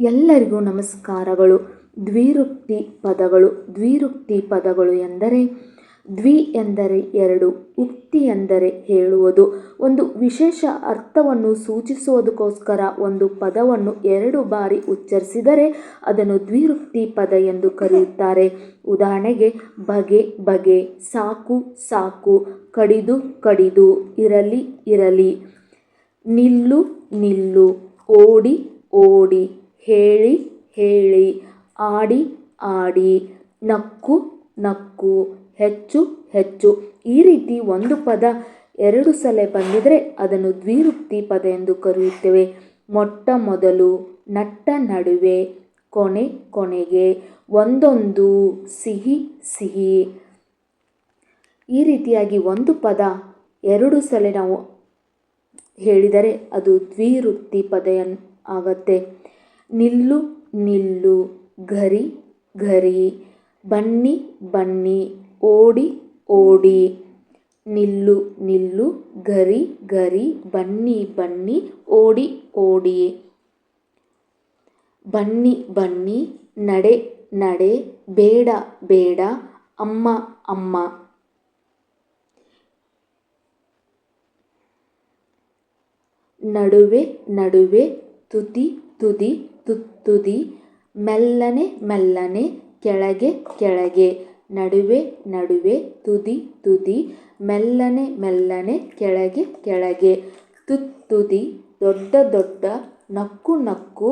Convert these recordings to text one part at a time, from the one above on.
ಎಲ್ಲರಿಗೂ ನಮಸ್ಕಾರಗಳು. ದ್ವಿರುಕ್ತಿ ಪದಗಳು. ದ್ವಿರುಕ್ತಿ ಪದಗಳು ಎಂದರೆ ದ್ವಿ ಎಂದರೆ ಎರಡು, ಉಕ್ತಿ ಎಂದರೆ ಹೇಳುವುದು. ಒಂದು ವಿಶೇಷ ಅರ್ಥವನ್ನು ಸೂಚಿಸುವುದಕ್ಕೋಸ್ಕರ ಒಂದು ಪದವನ್ನು ಎರಡು ಬಾರಿ ಉಚ್ಚರಿಸಿದರೆ ಅದನ್ನು ದ್ವಿರುಕ್ತಿ ಪದ ಎಂದು ಕರೆಯುತ್ತಾರೆ. ಉದಾಹರಣೆಗೆ, ಬಗೆ ಬಗೆ, ಸಾಕು ಸಾಕು, ಕಡಿದು ಕಡಿದು, ಇರಲಿ ಇರಲಿ, ನಿಲ್ಲು ನಿಲ್ಲು, ಓಡಿ ಓಡಿ ಹೇಳಿ ಹೇಳಿ, ಆಡಿ ಆಡಿ, ನಕ್ಕು ನಕ್ಕು, ಹೆಚ್ಚು ಹೆಚ್ಚು. ಈ ರೀತಿ ಒಂದು ಪದ ಎರಡು ಸಲ ಬಂದಿದ್ದರೆ ಅದನ್ನು ದ್ವಿರುಕ್ತಿ ಪದ ಎಂದು ಕರೆಯುತ್ತೇವೆ. ಮೊಟ್ಟ ಮೊದಲು, ನಟ್ಟ ನಡುವೆ, ಕೊನೆ ಕೊನೆಗೆ, ಒಂದೊಂದು, ಸಿಹಿ ಸಿಹಿ. ಈ ರೀತಿಯಾಗಿ ಒಂದು ಪದ ಎರಡು ಸಲ ನಾವು ಹೇಳಿದರೆ ಅದು ದ್ವಿರುಕ್ತಿ ಪದ ಆಗತ್ತೆ. ನಿಲ್ಲು ನಿಲ್ಲು, ಘರಿ ಘರಿ, ಬನ್ನಿ ಬನ್ನಿ, ಓಡಿ ಓಡಿ. ನಿಲ್ಲು ನಿಲ್ಲು, ಘರಿ ಘರಿ, ಬನ್ನಿ ಬನ್ನಿ, ಓಡಿ ಓಡಿ. ಬನ್ನಿ ಬನ್ನಿ, ನಡೆ ನಡೆ, ಬೇಡ ಬೇಡ, ಅಮ್ಮ ಅಮ್ಮ. ನಡುವೆ ನಡುವೆ, ತುದಿ ತುದಿ ತುತ್ತುದಿ ಮೆಲ್ಲನೆ ಮೆಲ್ಲನೆ ಕೆಳಗೆ ಕೆಳಗೆ ನಡುವೆ ನಡುವೆ ತುದಿ ತುದಿ ಮೆಲ್ಲನೆ ಮೆಲ್ಲನೆ ಕೆಳಗೆ ಕೆಳಗೆ ತುತ್ತುದಿ ದೊಡ್ಡ ದೊಡ್ಡ ನಕ್ಕು ನಕ್ಕು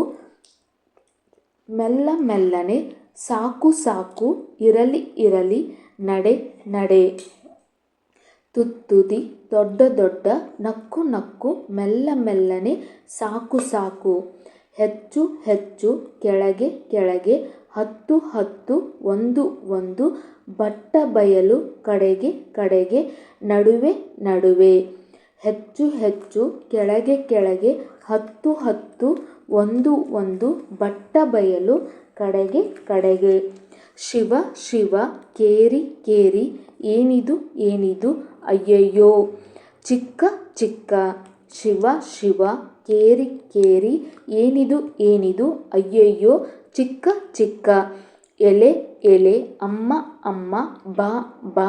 ಮೆಲ್ಲ ಮೆಲ್ಲನೆ ಸಾಕು ಸಾಕು ಇರಲಿ ಇರಲಿ ನಡೆ ನಡೆ ತುತ್ತುದಿ ದೊಡ್ಡ ದೊಡ್ಡ ನಕ್ಕು ನಕ್ಕು ಮೆಲ್ಲ ಮೆಲ್ಲನೆ ಸಾಕು ಸಾಕು ಹೆಚ್ಚು ಹೆಚ್ಚು ಕೆಳಗೆ ಕೆಳಗೆ ಹತ್ತು ಹತ್ತು ಒಂದು ಒಂದು ಬಟ್ಟ ಬಯಲು ಕಡೆಗೆ ಕಡೆಗೆ ನಡುವೆ ನಡುವೆ. ಹೆಚ್ಚು ಹೆಚ್ಚು ಕೆಳಗೆ ಕೆಳಗೆ ಹತ್ತು ಹತ್ತು ಒಂದು ಒಂದು ಬಟ್ಟ ಬಯಲು ಕಡೆಗೆ ಕಡೆಗೆ. ಶಿವ ಶಿವ ಕೇರಿ ಕೇರಿ ಏನಿದು ಏನಿದು ಅಯ್ಯಯ್ಯೋ. ಚಿಕ್ಕ ಚಿಕ್ಕ ಶಿವ ಶಿವ ಕೇರಿ ಕೇರಿ, ಏನಿದು ಏನಿದು, ಅಯ್ಯಯ್ಯೋ, ಚಿಕ್ಕ ಚಿಕ್ಕ, ಎಲೆ ಎಲೆ, ಅಮ್ಮ ಅಮ್ಮ, ಬಾ ಬಾ,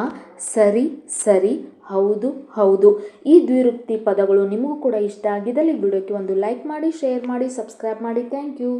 ಸರಿ ಸರಿ, ಹೌದು ಹೌದು. ಈ ದ್ವಿರುಕ್ತಿ ಪದಗಳು ನಿಮಗೂ ಕೂಡ ಇಷ್ಟ ಆಗಿದ್ದಲ್ಲಿ ವಿಡಿಯೋಕ್ಕೆ ಒಂದು ಲೈಕ್ ಮಾಡಿ, ಶೇರ್ ಮಾಡಿ, ಸಬ್ಸ್ಕ್ರೈಬ್ ಮಾಡಿ. Thank you.